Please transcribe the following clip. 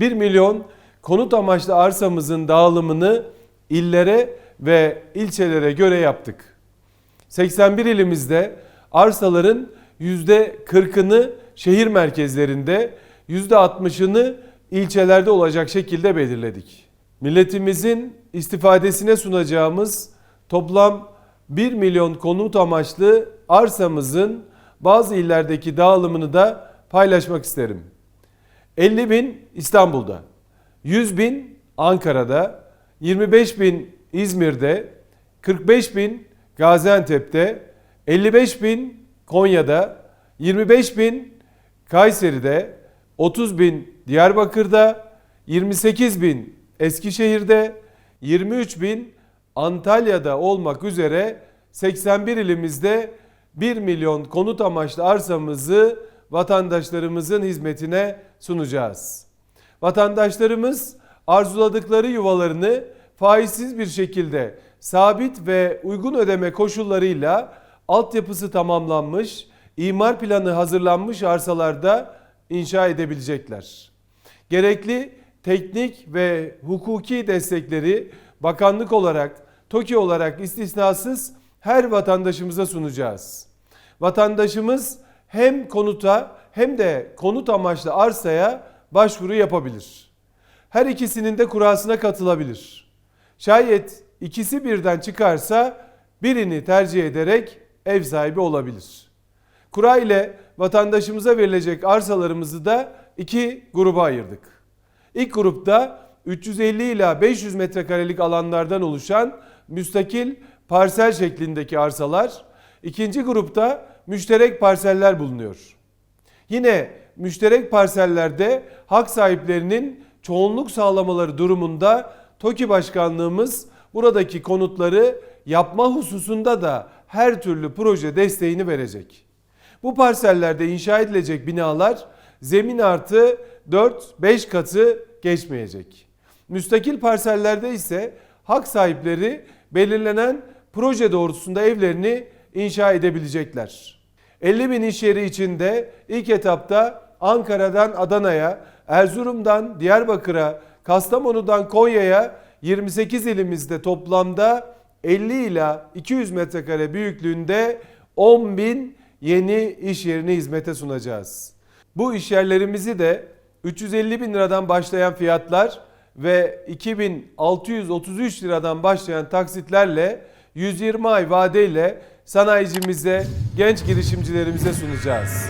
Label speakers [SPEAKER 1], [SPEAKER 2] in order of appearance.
[SPEAKER 1] 1 milyon konut amaçlı arsamızın dağılımını illere ve ilçelere göre yaptık. 81 ilimizde arsaların %40'ını şehir merkezlerinde, %60'ını ilçelerde olacak şekilde belirledik. Milletimizin istifadesine sunacağımız toplam 1 milyon konut amaçlı arsamızın bazı illerdeki dağılımını da paylaşmak isterim. 50 bin İstanbul'da, 100 bin Ankara'da, 25 bin İzmir'de, 45 bin Gaziantep'te, 55 bin Konya'da, 25 bin Kayseri'de, 30 bin Diyarbakır'da, 28 bin Eskişehir'de, 23 bin Antalya'da olmak üzere 81 ilimizde 1 milyon konut amaçlı arsamızı vatandaşlarımızın hizmetine sunacağız. Vatandaşlarımız arzuladıkları yuvalarını faizsiz bir şekilde sabit ve uygun ödeme koşullarıyla altyapısı tamamlanmış, imar planı hazırlanmış arsalarda inşa edebilecekler. Gerekli teknik ve hukuki destekleri bakanlık olarak, TOKİ olarak istisnasız her vatandaşımıza sunacağız. Vatandaşımız hem konuta hem de konut amaçlı arsaya başvuru yapabilir. Her ikisinin de kurasına katılabilir. Şayet ikisi birden çıkarsa birini tercih ederek ev sahibi olabilir. Kura ile vatandaşımıza verilecek arsalarımızı da iki gruba ayırdık. İlk grupta 350 ila 500 metrekarelik alanlardan oluşan müstakil parsel şeklindeki arsalar, ikinci grupta müşterek parseller bulunuyor. Yine müşterek parsellerde hak sahiplerinin çoğunluk sağlamaları durumunda TOKİ Başkanlığımız buradaki konutları yapma hususunda da her türlü proje desteğini verecek. Bu parsellerde inşa edilecek binalar zemin artı 4-5 katı geçmeyecek. Müstakil parsellerde ise hak sahipleri belirlenen proje doğrultusunda evlerini inşa edebilecekler. 50 bin iş yeri içinde ilk etapta Ankara'dan Adana'ya, Erzurum'dan Diyarbakır'a, Kastamonu'dan Konya'ya 28 ilimizde toplamda 50 ila 200 metrekare büyüklüğünde 10 bin yeni iş yerini hizmete sunacağız. Bu iş yerlerimizi de 350 bin liradan başlayan fiyatlar ve 2633 liradan başlayan taksitlerle 120 ay vadeyle sanayicimize, genç girişimcilerimize sunacağız.